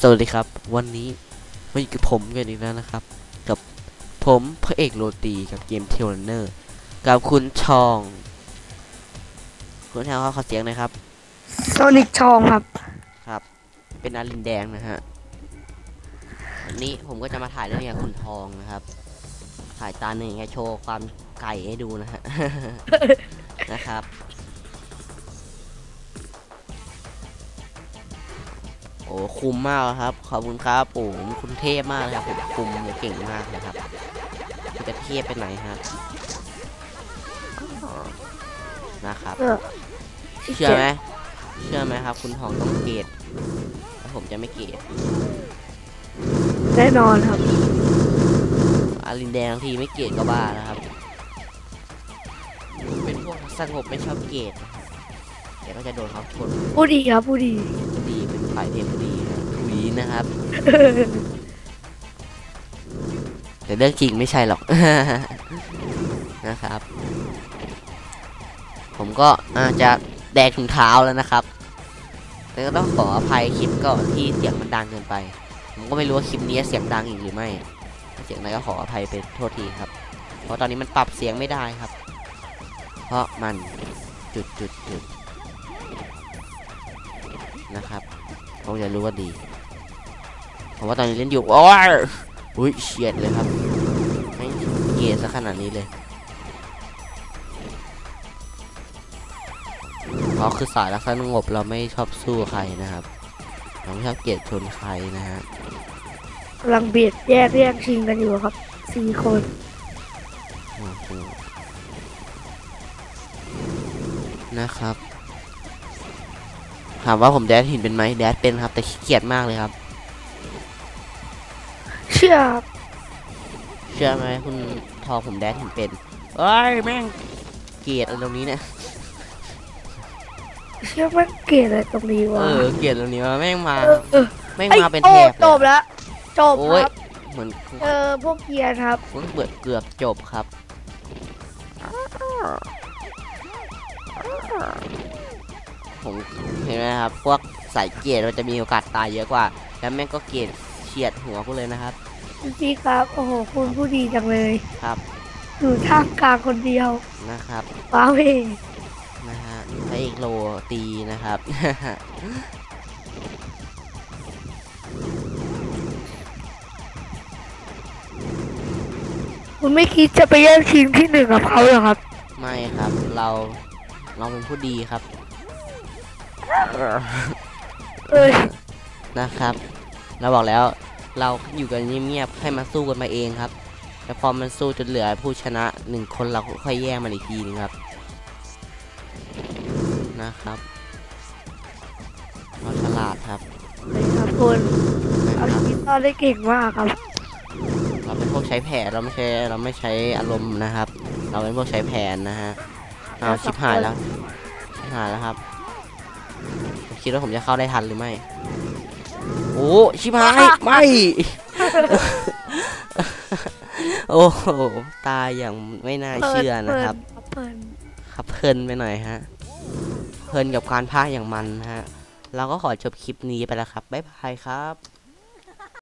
สวัสดีครับ วันนี้มาอยู่กับผมกันอีกแล้วนะครับ กับผมพระเอกโรตีกับเกมเทลเนอร์กับคุณชอง คุณแทนเขาขอเสียงหน่อยครับโซนิกชองครับ ครับ เป็นอารินแดงนะฮะวันนี้ผมก็จะมาถ่ายเรื่องนี้กับคุณทองนะครับ ถ่ายตาหนึ่งให้โชว์ความไก่ให้ดูนะฮะนะครับ คุมมากครับ ขอบคุณครับโอ้คุณเทพมากเลยครับผมคุมเก่งมากเลยครับคุณจะเทพไปไหนฮะนะครับเออเชื่อไหมเชื่อไหมครับ คุณทองต้องเกตแต่ผมจะไม่เกตแน่นอนครับ อารินแดงบางทีไม่เกตก็บ้าแล้วครับ เป็นพวกสงบไม่ชอบเกตนะครับเดี๋ยวก็จะโดนเขาชนผู้ดีครับผู้ดีดี เป็นฝ่ายเทพดีนะถุยนะครับ แต่เรื่องจริงไม่ใช่หรอก นะครับ ผมก็อาจจะแดกถึงเท้าแล้วนะครับ แต่ก็ต้องขออภัยคลิปก่อนที่เสียงมันดังเกินไป ผมก็ไม่รู้ว่าคลิปนี้เสียงดังอีกหรือไม่ถ้าเสียงไหนก็ขออภัยเป็นโทษทีครับ เพราะตอนนี้มันปรับเสียงไม่ได้ครับ เพราะมันจุดจุดจุดนะครับ คงจะรู้ว่าดีผมว่าตอนนี้เล่นอยู่โอ้ยอุ้ยเฉียดเลยครับไม่เกยซะขนาดนี้เลยเพราะคือสายรักสงบเราไม่ชอบสู้ใครนะครับเราไม่ชอบเกลียดชนใครนะฮะกำลังเบียดแยกแย่งชิงกันอยู่ครับสี่คนโอ้โหนะครับ ถามว่าผมแดดหินเป็นไหมแดดเป็นครับ แต่ขี้เกียจมากเลยครับ เชื่อครับเชื่อไหมคุณทองผมแดดหินเป็นเอ้ยแม่งเกลียดอะไรตรงนี้เนี่ยเชื่อมันเกลียดอะไรตรงนี้เอวะอเกลียดตรงนี้ว่าแม่งมาเออเออแม่งไอ้มาเป็นโอ้แถบจเลยบแล้วจบโอ้คยรับเหมือนเออพวกเกียร์ครับผมเกือบเกือบจบครับ ผมเห็นไหมครับ พวกสายเกียร์มันจะมีโอกาสตายเยอะกว่า แล้วแม่งก็เกียร์เฉียดหัวกูเลยนะครับพี่ครับ โอ้โห คุณผู้ดีจังเลยครับอยู่ท่ามกลางคนเดียวนะครับว้าวเองนะฮะพระเอกโลตีนะครับคุณไม่คิดจะไปแย่งชิงที่หนึ่งกับเขาเหรอครับ ไม่ครับ เราเราเป็นผู้ดีครับ เอ้ยนะครับ เราบอกแล้วเราอยู่กันเงียบๆให้มันสู้กันมาเองครับ แล้วพอมันสู้จนเหลือผู้ชนะหนึ่งคนเราค่อยแย่งมันอีกทีนึงครับ นะครับเราฉลาดครับเลยครับคุณนะเอาครับชีวิตรอดได้เก่งมากครับ เราเป็นพวกใช้แผนเราไม่ใช่เราไม่ใช้อารมณ์นะครับ เราเป็นพวกใช้แผนนะฮะเอาชิบหายแล้วชิบหายแล้วครับ คิดว่าผมจะเข้าได้ทันหรือไม่ โอ้ชิบหาย ไม่ โอ้โหตายอย่างไม่น่าเชื่อนะครับเปิดครับเพลินไปหน่อยฮะ เพลินกับการพากย์อย่างมันนะฮะ เราก็ขอจบคลิปนี้ไปแล้วครับ บ๊ายบายครับ